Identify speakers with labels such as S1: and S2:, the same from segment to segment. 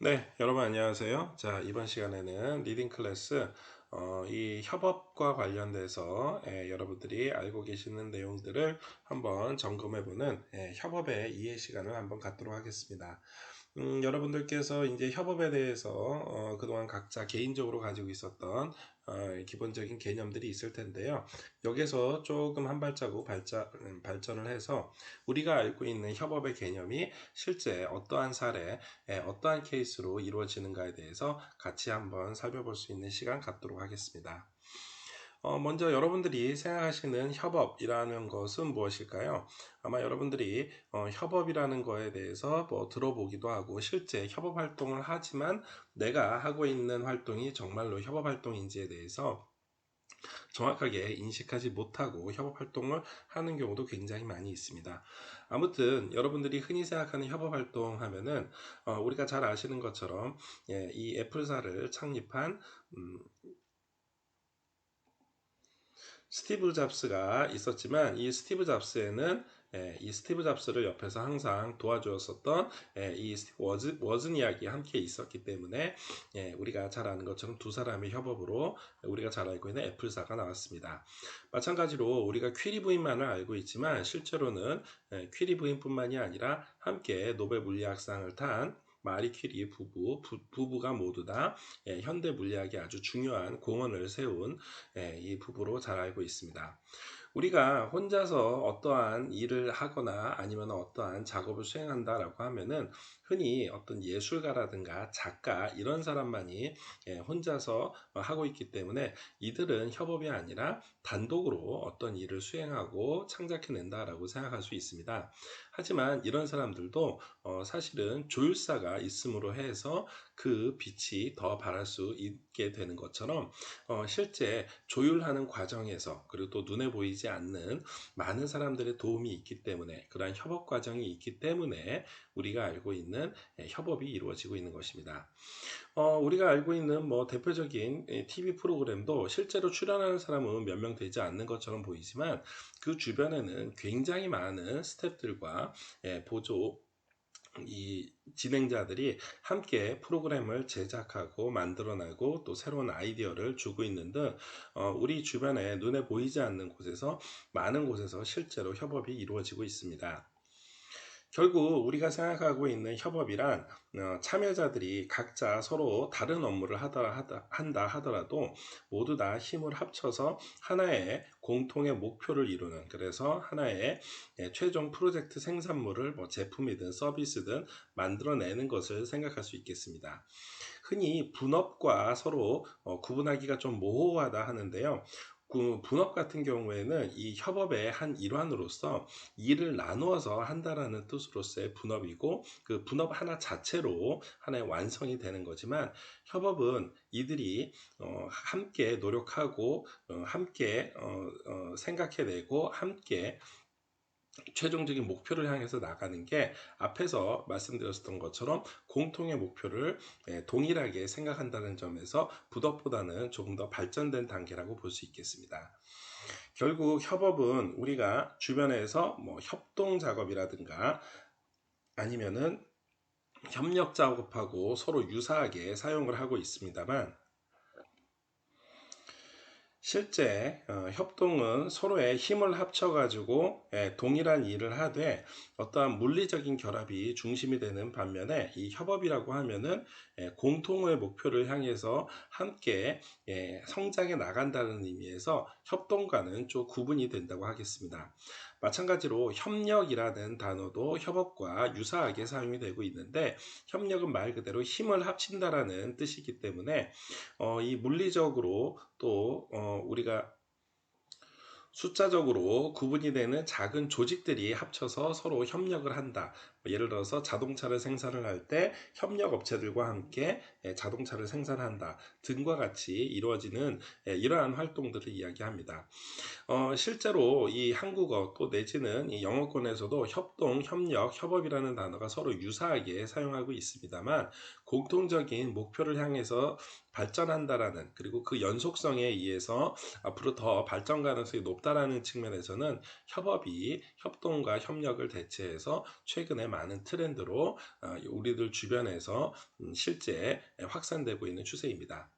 S1: 네, 여러분 안녕하세요. 자, 이번 시간에는 리딩 클래스 어, 이 협업과 관련돼서 예, 여러분들이 알고 계시는 내용들을 한번 점검해보는 예, 협업의 이해 시간을 한번 갖도록 하겠습니다. 음, 여러분들께서 이제 협업에 대해서 어, 그동안 각자 개인적으로 가지고 있었던 어, 기본적인 개념들이 있을 텐데요. 여기서 조금 한 발자국 발자, 음, 발전을 해서 우리가 알고 있는 협업의 개념이 실제 어떠한 사례, 에, 어떠한 케이스로 이루어지는가에 대해서 같이 한번 살펴볼 수 있는 시간 갖도록 하겠습니다. 어, 먼저 여러분들이 생각하시는 협업이라는 것은 무엇일까요? 아마 여러분들이 어, 협업이라는 거에 대해서 뭐 들어보기도 하고 실제 협업 활동을 하지만 내가 하고 있는 활동이 정말로 협업 활동인지에 대해서 정확하게 인식하지 못하고 협업 활동을 하는 경우도 굉장히 많이 있습니다. 아무튼 여러분들이 흔히 생각하는 협업 활동 하면은 어, 우리가 잘 아시는 것처럼 예, 이 애플사를 창립한 음, 스티브 잡스가 있었지만 이 스티브 잡스에는 예, 이 스티브 잡스를 옆에서 항상 도와주었었던 예, 이 워즈, 워즈니악이 함께 있었기 때문에 예, 우리가 잘 아는 것처럼 두 사람의 협업으로 우리가 잘 알고 있는 애플사가 나왔습니다. 마찬가지로 우리가 퀴리 부인만을 알고 있지만 실제로는 예, 퀴리 부인뿐만이 아니라 함께 노벨 물리학상을 탄 마리 퀴리 부부, 부, 부가 모두 다 예, 현대 물리학에 아주 중요한 공헌을 세운 예, 이 부부로 잘 알고 있습니다. 우리가 혼자서 어떠한 일을 하거나 아니면 어떠한 작업을 수행한다라고 하면은 흔히 어떤 예술가라든가 작가 이런 사람만이 예, 혼자서 하고 있기 때문에 이들은 협업이 아니라 단독으로 어떤 일을 수행하고 창작해낸다라고 생각할 수 있습니다. 하지만 이런 사람들도 어, 사실은 조율사가 있음으로 해서 그 빛이 더 발할 수 있게 되는 것처럼 어, 실제 조율하는 과정에서 그리고 또 눈에 보이지 않는 많은 사람들의 도움이 있기 때문에 그러한 협업 과정이 있기 때문에 우리가 알고 있는 예, 협업이 이루어지고 있는 것입니다. 어, 우리가 알고 있는 뭐 대표적인 TV 예, 프로그램도 실제로 출연하는 사람은 몇 명 되지 않는 것처럼 보이지만 그 주변에는 굉장히 많은 스탭들과 예, 보조 이 진행자들이 함께 프로그램을 제작하고 만들어내고 또 새로운 아이디어를 주고 있는 등 어, 우리 주변에 눈에 보이지 않는 곳에서 많은 곳에서 실제로 협업이 이루어지고 있습니다. 결국 우리가 생각하고 있는 협업이란 어, 참여자들이 각자 서로 다른 업무를 하다, 한다 하더라도 모두 다 힘을 합쳐서 하나의 공통의 목표를 이루는 그래서 하나의 예, 최종 프로젝트 생산물을 뭐 제품이든 서비스든 만들어내는 것을 생각할 수 있겠습니다. 흔히 분업과 서로 어, 구분하기가 좀 모호하다 하는데요. 그 분업 같은 경우에는 이 협업의 한 일환으로서 일을 나누어서 한다라는 뜻으로서의 분업이고 그 분업 하나 자체로 하나의 완성이 되는 거지만 협업은 이들이 어, 함께 노력하고 어, 함께 어, 어 생각해내고 함께 최종적인 목표를 향해서 나가는 게 앞에서 말씀드렸던 것처럼 공통의 목표를 예, 동일하게 생각한다는 점에서 부덕보다는 조금 더 발전된 단계라고 볼 수 있겠습니다. 결국 협업은 우리가 주변에서 뭐 협동 작업이라든가 아니면은 협력 작업하고 서로 유사하게 사용을 하고 있습니다만 실제 어, 협동은 서로의 힘을 합쳐가지고 예, 동일한 일을 하되 어떠한 물리적인 결합이 중심이 되는 반면에 이 협업이라고 하면은 예, 공통의 목표를 향해서 함께 예, 성장해 나간다는 의미에서 협동과는 좀 구분이 된다고 하겠습니다. 마찬가지로 협력이라는 단어도 협업과 유사하게 사용이 되고 있는데 협력은 말 그대로 힘을 합친다라는 뜻이기 때문에 어, 이 물리적으로 또 어, 우리가 숫자적으로 구분이 되는 작은 조직들이 합쳐서 서로 협력을 한다. 뭐 예를 들어서 자동차를 생산을 할 때 협력 업체들과 함께 예, 자동차를 생산한다 등과 같이 이루어지는 예, 이러한 활동들을 이야기합니다. 어, 실제로 이 한국어 또 내지는 이 영어권에서도 협동, 협력, 협업이라는 단어가 서로 유사하게 사용하고 있습니다만 공통적인 목표를 향해서 발전한다라는 그리고 그 연속성에 의해서 앞으로 더 발전 가능성이 높다라는 측면에서는 협업이 협동과 협력을 대체해서 최근에 많은 트렌드로 어, 우리들 주변에서 음, 실제 확산되고 있는 추세입니다.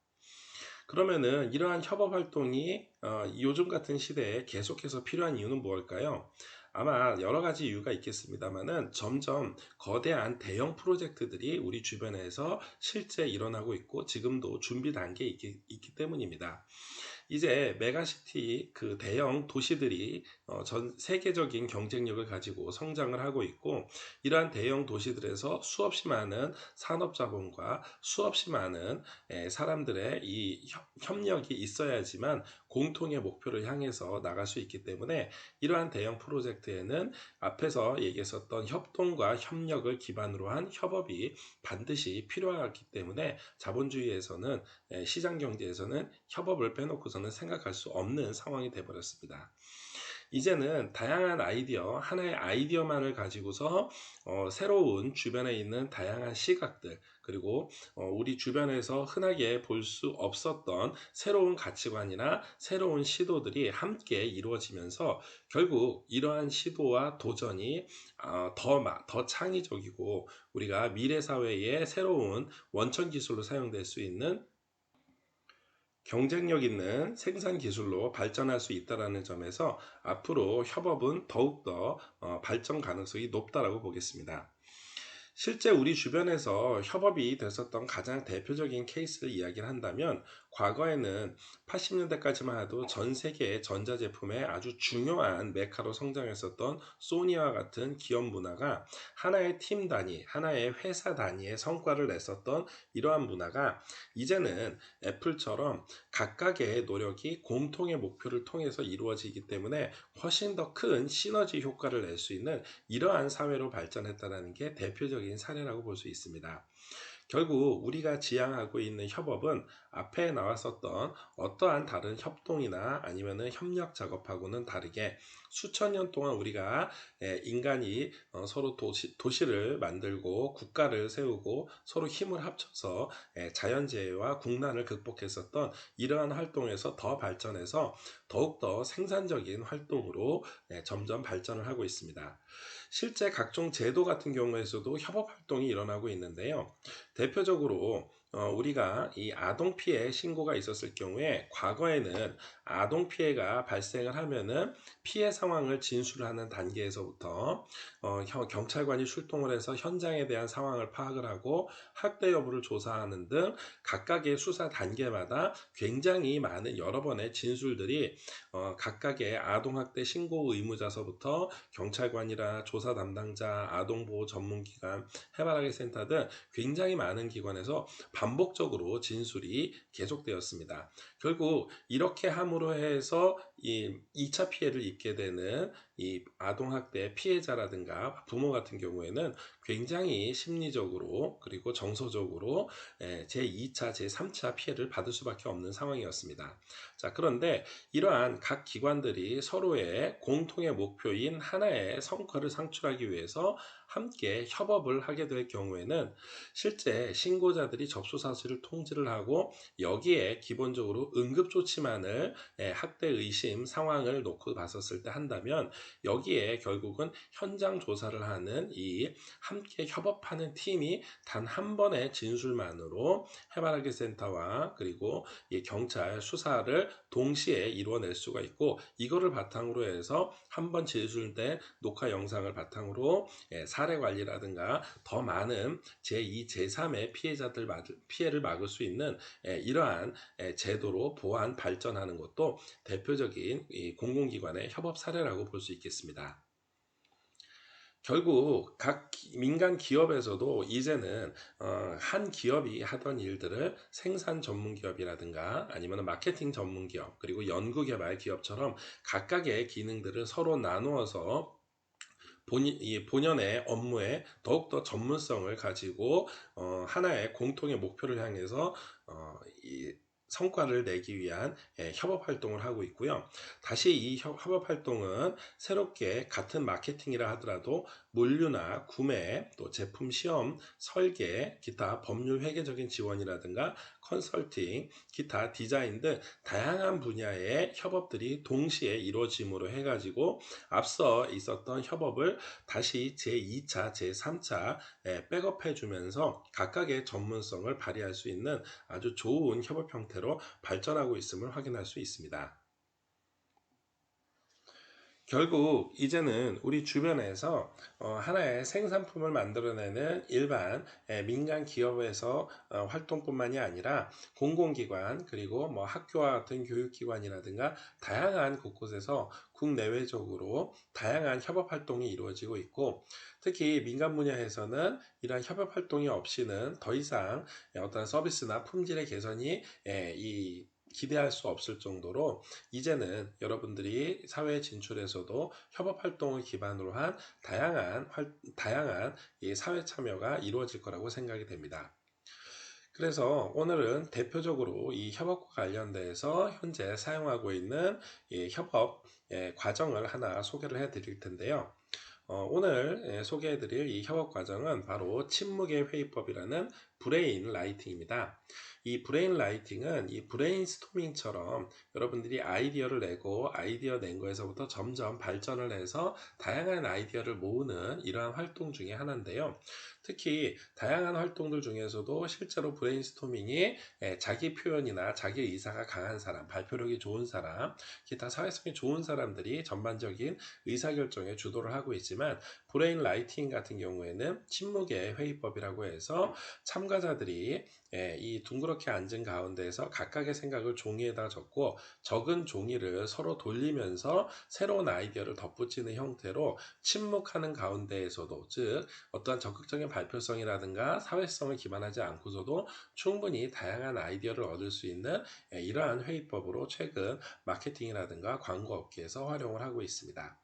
S1: 그러면은 이러한 협업 활동이 어, 요즘 같은 시대에 계속해서 필요한 이유는 무엇일까요? 아마 여러 가지 이유가 있겠습니다만은 점점 거대한 대형 프로젝트들이 우리 주변에서 실제 일어나고 있고 지금도 준비 단계에 있기, 있기 때문입니다. 이제 메가시티 그 대형 도시들이 어, 전 세계적인 경쟁력을 가지고 성장을 하고 있고 이러한 대형 도시들에서 수없이 많은 산업 자본과 수없이 많은 사람들의 이 협력이 있어야지만 공통의 목표를 향해서 나갈 수 있기 때문에 이러한 대형 프로젝트에는 앞에서 얘기했었던 협동과 협력을 기반으로 한 협업이 반드시 필요하기 때문에 자본주의에서는 시장 경제에서는 협업을 빼놓고서는 생각할 수 없는 상황이 되어버렸습니다. 이제는 다양한 아이디어, 하나의 아이디어만을 가지고서 어, 새로운 주변에 있는 다양한 시각들, 그리고 어, 우리 주변에서 흔하게 볼 수 없었던 새로운 가치관이나 새로운 시도들이 함께 이루어지면서 결국 이러한 시도와 도전이 어, 더, 더 창의적이고 우리가 미래 사회의 새로운 원천 기술로 사용될 수 있는 경쟁력 있는 생산 기술로 발전할 수 있다는 점에서 앞으로 협업은 더욱더 어, 발전 가능성이 높다고 보겠습니다. 실제 우리 주변에서 협업이 됐었던 가장 대표적인 케이스를 이야기를 한다면 과거에는 80년대까지만 해도 전 세계 전자제품의 아주 중요한 메카로 성장했었던 소니와 같은 기업 문화가 하나의 팀 단위, 하나의 회사 단위의 성과를 냈었던 이러한 문화가 이제는 애플처럼 각각의 노력이 공통의 목표를 통해서 이루어지기 때문에 훨씬 더 큰 시너지 효과를 낼 수 있는 이러한 사회로 발전했다는 게 대표적인 사례라고 볼 수 있습니다. 결국 우리가 지향하고 있는 협업은 앞에 나왔었던 어떠한 다른 협동이나 아니면은 협력 작업하고는 다르게 수천 년 동안 우리가 인간이 어, 서로 도시, 도시를 만들고 국가를 세우고 서로 힘을 합쳐서 자연재해와 국난을 극복했었던 이러한 활동에서 더 발전해서 더욱더 생산적인 활동으로 점점 발전을 하고 있습니다. 실제 각종 제도 같은 경우에서도 협업 활동이 일어나고 있는데요. 대표적으로 어, 우리가 이 아동 피해 신고가 있었을 경우에 과거에는 아동 피해가 발생을 하면은 피해 상황을 진술하는 단계에서부터 어, 경찰관이 출동을 해서 현장에 대한 상황을 파악을 하고 학대 여부를 조사하는 등 각각의 수사 단계마다 굉장히 많은 여러 번의 진술들이 어, 각각의 아동 학대 신고 의무자서부터 경찰관이라 조사 담당자, 아동보호 전문기관, 해바라기 센터 등 굉장히 많은 기관에서 반복적으로 진술이 계속되었습니다. 결국 이렇게 함으로 해서 이 2차 피해를 입게 되는 이 아동학대 피해자라든가 부모 같은 경우에는 굉장히 심리적으로 그리고 정서적으로 제2차, 제3차 피해를 받을 수밖에 없는 상황이었습니다. 자, 그런데 이러한 각 기관들이 서로의 공통의 목표인 하나의 성과를 상출하기 위해서 함께 협업을 하게 될 경우에는 실제 신고자들이 접수 사실을 통지를 하고 여기에 기본적으로 응급조치만을 학대 의심 상황을 놓고 봤었을 때 한다면 여기에 결국은 현장 조사를 하는 이 함께 협업하는 팀이 단 한 번의 진술만으로 해바라기 센터와 그리고 이 경찰 수사를 동시에 이루어낼 수가 있고 이거를 바탕으로 해서 한 번 진술된 녹화 영상을 바탕으로 사례 관리라든가 더 많은 제2, 제3의 피해자들 피해를 막을 수 있는 이러한 제도로 보완 발전하는 것도 대표적인 공공기관의 협업 사례라고 볼 수 있겠습니다. 결국 각 민간 기업에서도 이제는 어, 한 기업이 하던 일들을 생산 전문 기업이라든가 아니면 마케팅 전문 기업 그리고 연구 개발 기업처럼 각각의 기능들을 서로 나누어서 본연의 업무에 더욱더 전문성을 가지고 어, 하나의 공통의 목표를 향해서 어, 이 성과를 내기 위한 예, 협업 활동을 하고 있고요. 다시 이 협업 활동은 새롭게 같은 마케팅이라 하더라도 물류나 구매, 또 제품 시험, 설계, 기타 법률 회계적인 지원이라든가 컨설팅, 기타 디자인 등 다양한 분야의 협업들이 동시에 이루어짐으로 해가지고 앞서 있었던 협업을 다시 제2차, 제3차 백업해 주면서 각각의 전문성을 발휘할 수 있는 아주 좋은 협업 형태로 발전하고 있음을 확인할 수 있습니다. 결국 이제는 우리 주변에서 어, 하나의 생산품을 만들어내는 일반 민간 기업에서 어, 활동뿐만이 아니라 공공기관 그리고 뭐 학교와 같은 교육기관이라든가 다양한 곳곳에서 국내외적으로 다양한 협업 활동이 이루어지고 있고 특히 민간 분야에서는 이러한 협업 활동이 없이는 더 이상 어떤 서비스나 품질의 개선이 이 기대할 수 없을 정도로 이제는 여러분들이 사회 진출에서도 협업 활동을 기반으로 한 다양한 활, 다양한 사회 참여가 이루어질 거라고 생각이 됩니다. 그래서 오늘은 대표적으로 이 협업과 관련돼서 현재 사용하고 있는 협업 과정을 하나 소개를 해 드릴 텐데요. 어, 오늘 소개해 드릴 이 협업 과정은 바로 침묵의 회의법이라는 브레인 라이팅입니다. 이 브레인 라이팅은 이 브레인 스토밍처럼 여러분들이 아이디어를 내고 아이디어 낸 거에서부터 점점 발전을 해서 다양한 아이디어를 모으는 이러한 활동 중에 하나인데요. 특히 다양한 활동들 중에서도 실제로 브레인 스토밍이 자기 표현이나 자기 의사가 강한 사람, 발표력이 좋은 사람, 기타 사회성이 좋은 사람들이 전반적인 의사결정에 주도를 하고 있지만 브레인 라이팅 같은 경우에는 침묵의 회의법이라고 해서 참가 자들이 예, 이 둥그렇게 앉은 가운데에서 각각의 생각을 종이에다 적고 적은 종이를 서로 돌리면서 새로운 아이디어를 덧붙이는 형태로 침묵하는 가운데에서도 즉 어떠한 적극적인 발표성이라든가 사회성을 기반하지 않고서도 충분히 다양한 아이디어를 얻을 수 있는 예, 이러한 회의법으로 최근 마케팅이라든가 광고 업계에서 활용을 하고 있습니다.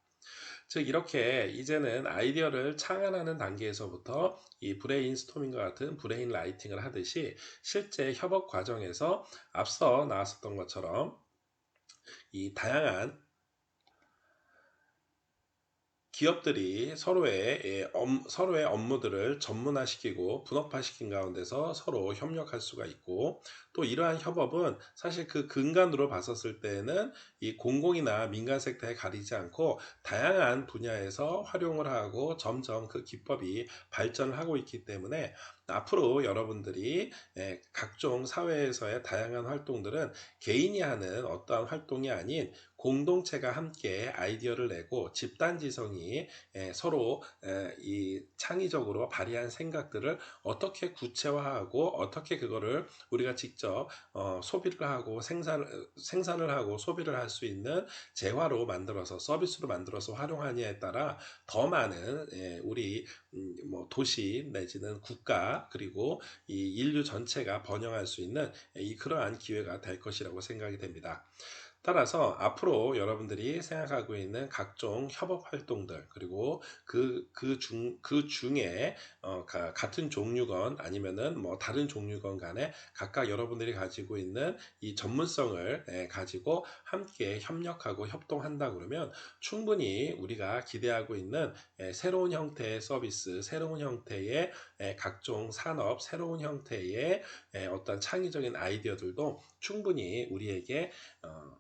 S1: 즉 이렇게 이제는 아이디어를 창안하는 단계에서부터 이 브레인스토밍과 같은 브레인 라이팅을 하듯이 실제 협업 과정에서 앞서 나왔었던 것처럼 이 다양한 기업들이 서로의 예, 서로의 업무들을 전문화시키고 분업화시킨 가운데서 서로 협력할 수가 있고 또 이러한 협업은 사실 그 근간으로 봤었을 때는 이 공공이나 민간 섹터에 가리지 않고 다양한 분야에서 활용을 하고 점점 그 기법이 발전을 하고 있기 때문에 앞으로 여러분들이 예, 각종 사회에서의 다양한 활동들은 개인이 하는 어떠한 활동이 아닌 공동체가 함께 아이디어를 내고 집단 지성이 예, 서로 이 창의적으로 발휘한 생각들을 어떻게 구체화하고 어떻게 그거를 우리가 직접 어, 소비를 하고 생산, 생산을 하고 소비를 할 수 있는 재화로 만들어서 서비스로 만들어서 활용하냐에 따라 더 많은 예, 우리 음, 뭐 도시 내지는 국가 그리고 이 인류 전체가 번영할 수 있는 이 그러한 기회가 될 것이라고 생각이 됩니다. 따라서 앞으로 여러분들이 생각하고 있는 각종 협업 활동들 그리고 그 그 중 그 중에 어, 가, 같은 종류건 아니면은 뭐 다른 종류건 간에 각각 여러분들이 가지고 있는 이 전문성을 예, 가지고 함께 협력하고 협동한다 그러면 충분히 우리가 기대하고 있는 예, 새로운 형태의 서비스, 새로운 형태의 예, 각종 산업, 새로운 형태의 예, 어떤 창의적인 아이디어들도 충분히 우리에게 어,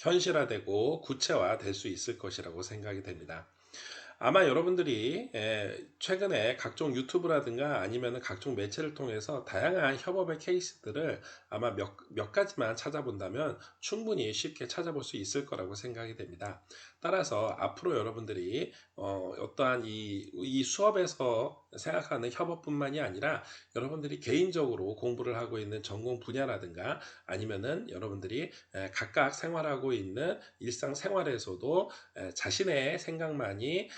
S1: 현실화되고 구체화될 수 있을 것이라고 생각이 됩니다. 아마 여러분들이 최근에 각종 유튜브라든가 아니면 각종 매체를 통해서 다양한 협업의 케이스들을 아마 몇, 몇 가지만 찾아본다면 충분히 쉽게 찾아볼 수 있을 거라고 생각이 됩니다. 따라서 앞으로 여러분들이 어, 어떠한 이, 이 수업에서 생각하는 협업뿐만이 아니라 여러분들이 개인적으로 공부를 하고 있는 전공 분야라든가 아니면은 여러분들이 각각 생활하고 있는 일상 생활에서도 자신의 생각만이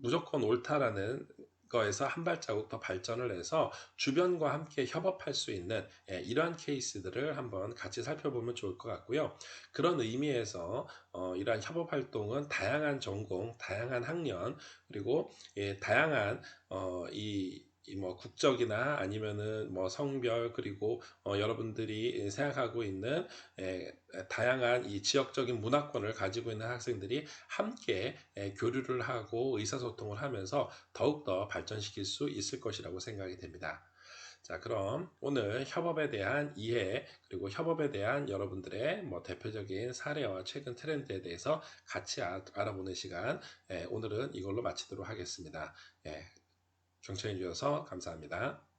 S1: 무조건 옳다라는 거에서 한 발자국 더 발전을 해서 주변과 함께 협업할 수 있는 예, 이러한 케이스들을 한번 같이 살펴보면 좋을 것 같고요. 그런 의미에서 어, 이러한 협업 활동은 다양한 전공, 다양한 학년 그리고 예, 다양한 어, 이이 뭐 국적이나 아니면은 뭐 성별 그리고 어, 여러분들이 생각하고 있는 에, 다양한 이 지역적인 문화권을 가지고 있는 학생들이 함께 에, 교류를 하고 의사소통을 하면서 더욱더 발전시킬 수 있을 것이라고 생각이 됩니다. 자, 그럼 오늘 협업에 대한 이해 그리고 협업에 대한 여러분들의 뭐 대표적인 사례와 최근 트렌드에 대해서 같이 아, 알아보는 시간 예, 오늘은 이걸로 마치도록 하겠습니다. 예, 경청해 주셔서 감사합니다.